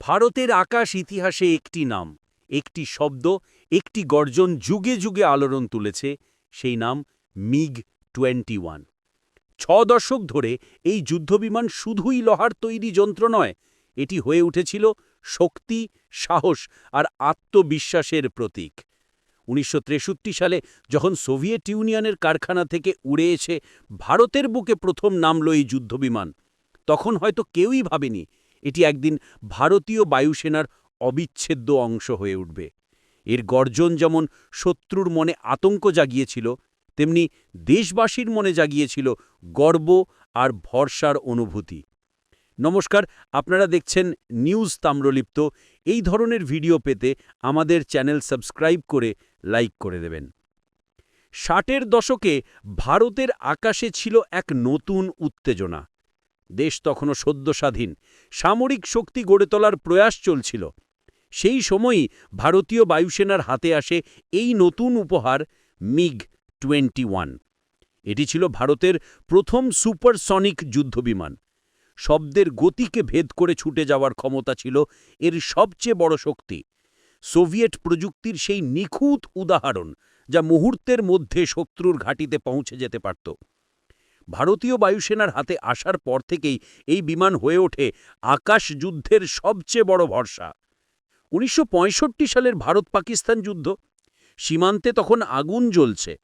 ভারতের আকাশ ইতিহাসে একটি নাম, একটি শব্দ, একটি গর্জন যুগে যুগে আলোড়ন তুলেছে, সেই নাম মিগ টোয়েন্টি ওয়ান ছ দশক ধরে এই যুদ্ধবিমান শুধুই লোহার তৈরি যন্ত্র নয়, এটি হয়ে উঠেছিল শক্তি, সাহস আর আত্মবিশ্বাসের প্রতীক। উনিশশো তেষট্টি সালে যখন সোভিয়েত ইউনিয়নের কারখানা থেকে উড়ে এসে ভারতের বুকে প্রথম নামল এই যুদ্ধবিমান, তখন হয়তো কেউই ভাবেনি এটি একদিন ভারতীয় বায়ুসেনার অবিচ্ছেদ্য অংশ হয়ে উঠবে। এর গর্জন যেমন শত্রুর মনে আতঙ্ক জাগিয়েছিল, তেমনি দেশবাসীর মনে জাগিয়েছিল গর্ব আর ভরসার অনুভূতি। নমস্কার, আপনারা দেখছেন নিউজ তাম্রলিপ্ত। এই ধরনের ভিডিও পেতে আমাদের চ্যানেল সাবস্ক্রাইব করে লাইক করে দেবেন। ষাটের দশকে ভারতের আকাশে ছিল এক নতুন উত্তেজনা। দেশ তখনও সদ্য স্বাধীন সামরিক শক্তি গড়ে তোলার প্রয়াস চলছিল। সেই সময়ই ভারতীয় বায়ুসেনার হাতে আসে এই নতুন উপহার, মিগ টোয়েন্টি এটি ছিল ভারতের প্রথম সুপারসনিক যুদ্ধবিমান। শব্দের গতিকে ভেদ করে ছুটে যাওয়ার ক্ষমতা ছিল এর সবচেয়ে বড় শক্তি। সোভিয়েট প্রযুক্তির সেই নিখুঁত উদাহরণ যা মুহূর্তের মধ্যে শত্রুর ঘাঁটিতে পৌঁছে যেতে পারত। ভারতীয় বায়ুসেনার হাতে আসার পর থেকেই এই বিমান হয়ে ওঠে আকাশ যুদ্ধের সবচেয়ে বড় ভরসা। উনিশশো পঁয়ষট্টি সালের ভারত পাকিস্তান যুদ্ধ। সীমান্তে তখন আগুন জ্বলছে।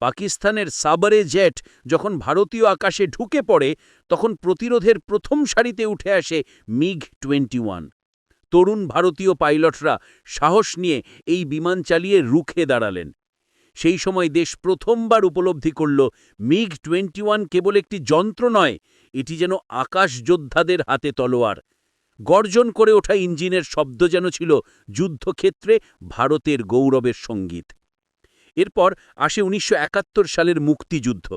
পাকিস্তানের সাবারে জেট যখন ভারতীয় আকাশে ঢুকে পড়ে, তখন প্রতিরোধের প্রথম সারিতে উঠে আসে মিগ টোয়েন্টি তরুণ ভারতীয় পাইলটরা সাহস নিয়ে এই বিমান চালিয়ে রুখে দাঁড়ালেন। সেই সময় দেশ প্রথমবার উপলব্ধি করল, মিগ টোয়েন্টি ওয়ান কেবল একটি যন্ত্র নয়, এটি যেন আকাশ যোদ্ধাদের হাতে তলোয়ার। গর্জন করে ওঠা ইঞ্জিনের শব্দ যেন ছিল যুদ্ধক্ষেত্রে ভারতের গৌরবের সংগীত। এরপর আসে উনিশশো একাত্তর সালের মুক্তিযুদ্ধ।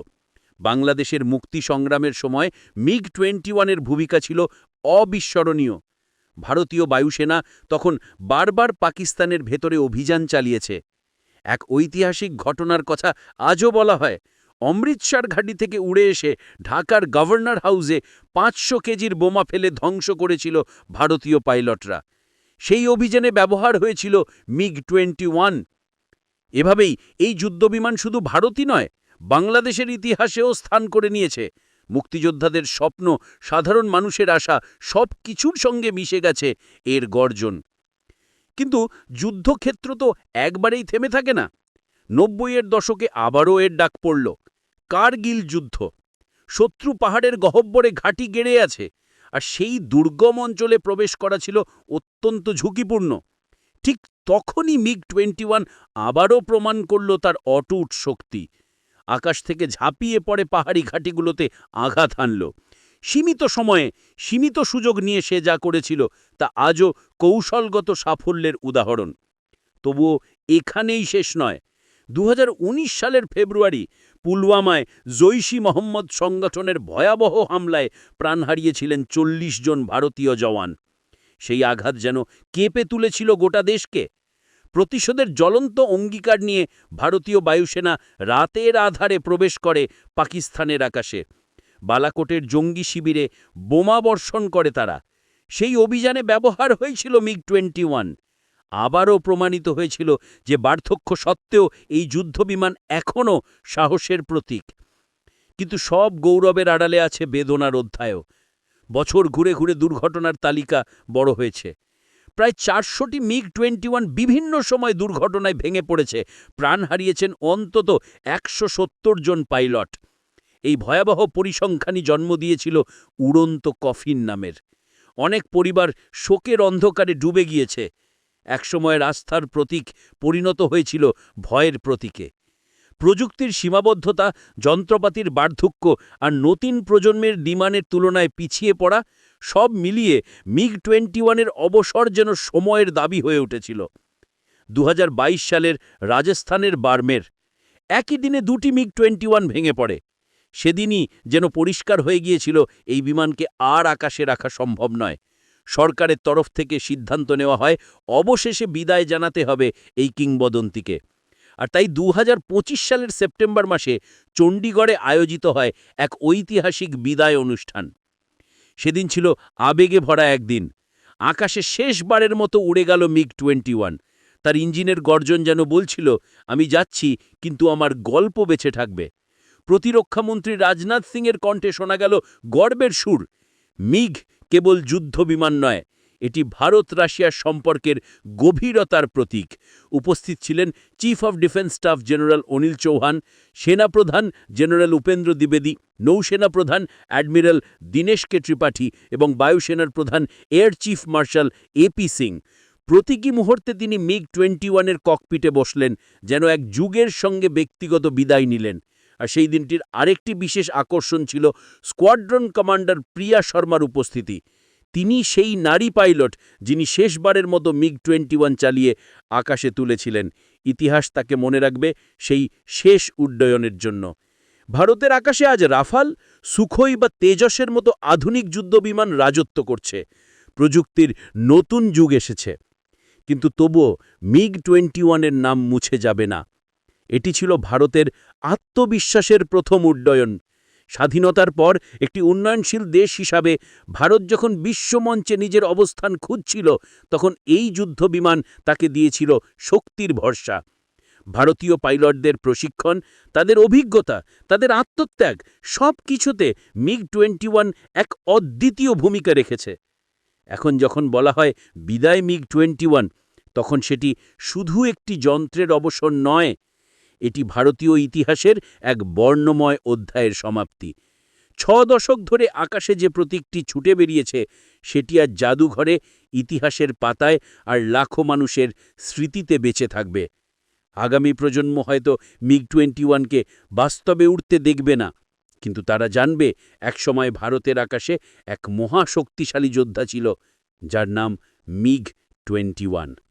বাংলাদেশের মুক্তি সংগ্রামের সময় মিগ টোয়েন্টি ওয়ানের ভূমিকা ছিল অবিস্মরণীয়। ভারতীয় বায়ুসেনা তখন বারবার পাকিস্তানের ভেতরে অভিযান চালিয়েছে। এক ঐতিহাসিক ঘটনার কথা আজও বলা হয়। অমৃতসর ঘাঁটি থেকে উড়ে এসে ঢাকার গভর্নর হাউসে পাঁচশো কেজির বোমা ফেলে ধ্বংস করেছিল ভারতীয় পাইলটরা। সেই অভিযানে ব্যবহার হয়েছিল মিগ টোয়েন্টি ওয়ান এভাবেই এই যুদ্ধবিমান শুধু ভারতই নয়, বাংলাদেশের ইতিহাসেও স্থান করে নিয়েছে। মুক্তিযোদ্ধাদের স্বপ্ন, সাধারণ মানুষের আশা সব কিছুর সঙ্গে মিশে গেছে এর গর্জন। কিন্তু যুদ্ধক্ষেত্র তো একবারেই থেমে থাকে না। নব্বইয়ের দশকে আবারও এর ডাক পড়ল, কারগিল যুদ্ধ। শত্রু পাহাড়ের গহব্বরে ঘাঁটি গেড়ে আছে, আর সেই দুর্গম অঞ্চলে প্রবেশ করা ছিল অত্যন্ত ঝুঁকিপূর্ণ। ঠিক তখনই মিগ টোয়েন্টি ওয়ান আবারও প্রমাণ করল তার অটুট শক্তি। আকাশ থেকে ঝাঁপিয়ে পড়ে পাহাড়ি ঘাঁটিগুলোতে আঘাত হানল। সীমিত সময়ে সীমিত সুযোগ নিয়ে সে যা করেছিল, তা আজও কৌশলগত সাফল্যের উদাহরণ। তবুও এখানেই শেষ নয়। দু সালের ফেব্রুয়ারি পুলওয়ামায় জৈশি মোহাম্মদ সংগঠনের ভয়াবহ হামলায় প্রাণ হারিয়েছিলেন চল্লিশ জন ভারতীয় জওয়ান। সেই আঘাত যেন কেঁপে তুলেছিল গোটা দেশকে। প্রতিশোধের জ্বলন্ত অঙ্গীকার নিয়ে ভারতীয় বায়ুসেনা রাতের আধারে প্রবেশ করে পাকিস্তানের আকাশে। বালাকোটের জঙ্গি শিবিরে বোমা বর্ষণ করে তারা। সেই অভিযানে ব্যবহার হয়েছিল মিগ টোয়েন্টি ওয়ান। আবারও প্রমাণিত হয়েছিল যে বার্ধক্য সত্ত্বেও এই যুদ্ধবিমান এখনও সাহসের প্রতীক। কিন্তু সব গৌরবের আড়ালে আছে বেদনার অধ্যায়ও। বছর ঘুরে ঘুরে দুর্ঘটনার তালিকা বড় হয়েছে। প্রায় চারশোটি মিগ টোয়েন্টি বিভিন্ন সময় দুর্ঘটনায় ভেঙে পড়েছে। প্রাণ হারিয়েছেন অন্তত একশো সত্তর জন পাইলট। এই ভয়াবহ পরিসংখ্যানই জন্ম দিয়েছিল উড়ন্ত কফিন নামের। অনেক পরিবার শোকের অন্ধকারে ডুবে গিয়েছে। একসময়ের আস্থার প্রতীক পরিণত হয়েছিল ভয়ের প্রতীকে। প্রযুক্তির সীমাবদ্ধতা, যন্ত্রপাতির বার্ধক্য আর নতুন প্রজন্মের ডিমানের তুলনায় পিছিয়ে পড়া সব মিলিয়ে মিগ টোয়েন্টি ওয়ানের অবসর যেন সময়ের দাবি হয়ে উঠেছিল। দুহাজার বাইশ সালের রাজস্থানের বার্মের। একই দিনে দুটি মিগ টোয়েন্টি ভেঙে পড়ে। সেদিনই যেন পরিষ্কার হয়ে গিয়েছিল, এই বিমানকে আর আকাশে রাখা সম্ভব নয়। সরকারের তরফ থেকে সিদ্ধান্ত নেওয়া হয়, অবশেষে বিদায় জানাতে হবে এই কিংবদন্তিকে। আর তাই দু হাজার পঁচিশ সালের সেপ্টেম্বর মাসে চণ্ডীগড়ে আয়োজিত হয় এক ঐতিহাসিক বিদায় অনুষ্ঠান। সেদিন ছিল আবেগে ভরা একদিন। আকাশে শেষবারের মতো উড়ে গেল মিগ টোয়েন্টি তার ইঞ্জিনের গর্জন যেন বলছিল, আমি যাচ্ছি, কিন্তু আমার গল্প বেঁচে থাকবে। প্রতিরক্ষামন্ত্রী রাজনাথ সিংয়ের কণ্ঠে শোনা গেল গর্বের সুর। মিগ কেবল যুদ্ধ বিমান নয়, এটি ভারত রাশিয়ার সম্পর্কের গভীরতার প্রতীক। উপস্থিত ছিলেন chief of defence staff general Anil Chauhan, সেনাপ্রধান জেনারেল উপেন্দ্র দ্বিবেদী নৌসেনা প্রধান অ্যাডমিরাল দীনেশ কে ত্রিপাঠী এবং বায়ুসেনার প্রধান air chief marshal AP Singh. প্রতীকী মুহূর্তে তিনি মিগ টোয়েন্টি ওয়ানের ককপিটে বসলেন, যেন এক যুগের সঙ্গে ব্যক্তিগত বিদায় নিলেন। আর সেই দিনটির আরেকটি বিশেষ আকর্ষণ ছিল স্কোয়াড্রন কমান্ডার প্রিয়া শর্মার উপস্থিতি। তিনি সেই নারী পাইলট যিনি শেষবারের মতো মিগ টোয়েন্টি চালিয়ে আকাশে তুলেছিলেন। ইতিহাস তাকে মনে রাখবে সেই শেষ উড্ডয়নের জন্য। ভারতের আকাশে আজ রাফাল, সুখই বা তেজসের মতো আধুনিক যুদ্ধবিমান রাজত্ব করছে। প্রযুক্তির নতুন যুগ এসেছে। কিন্তু তবুও মিগ টোয়েন্টি ওয়ানের নাম মুছে যাবে না। এটি ছিল ভারতের আত্মবিশ্বাসের প্রথম উড্ডয়ন। স্বাধীনতার পর একটি উন্নয়নশীল দেশ হিসাবে ভারত যখন বিশ্বমঞ্চে নিজের অবস্থান খুঁজছিল, তখন এই যুদ্ধ বিমান তাকে দিয়েছিল শক্তির ভরসা। ভারতীয় পাইলটদের প্রশিক্ষণ, তাদের অভিজ্ঞতা, তাদের আত্মত্যাগ সব কিছুতে মিগ টোয়েন্টি এক অদ্বিতীয় ভূমিকা রেখেছে। এখন যখন বলা হয় বিদায় মিগ টোয়েন্টি তখন সেটি শুধু একটি যন্ত্রের অবসর নয় এটি ভারতীয় ইতিহাসের এক বর্ণময় অধ্যায়ের সমাপ্তি। ছ দশক ধরে আকাশে যে প্রতীকটি ছুটে বেরিয়েছে, সেটি আর জাদুঘরে, ইতিহাসের পাতায় আর লাখো মানুষের স্মৃতিতে বেঁচে থাকবে। আগামী প্রজন্ম হয়তো মিগ টোয়েন্টি ওয়ানকে বাস্তবে উঠতে দেখবে না, কিন্তু তারা জানবে একসময় ভারতের আকাশে এক মহাশক্তিশালী যোদ্ধা ছিল, যার নাম মিগ টোয়েন্টি ওয়ান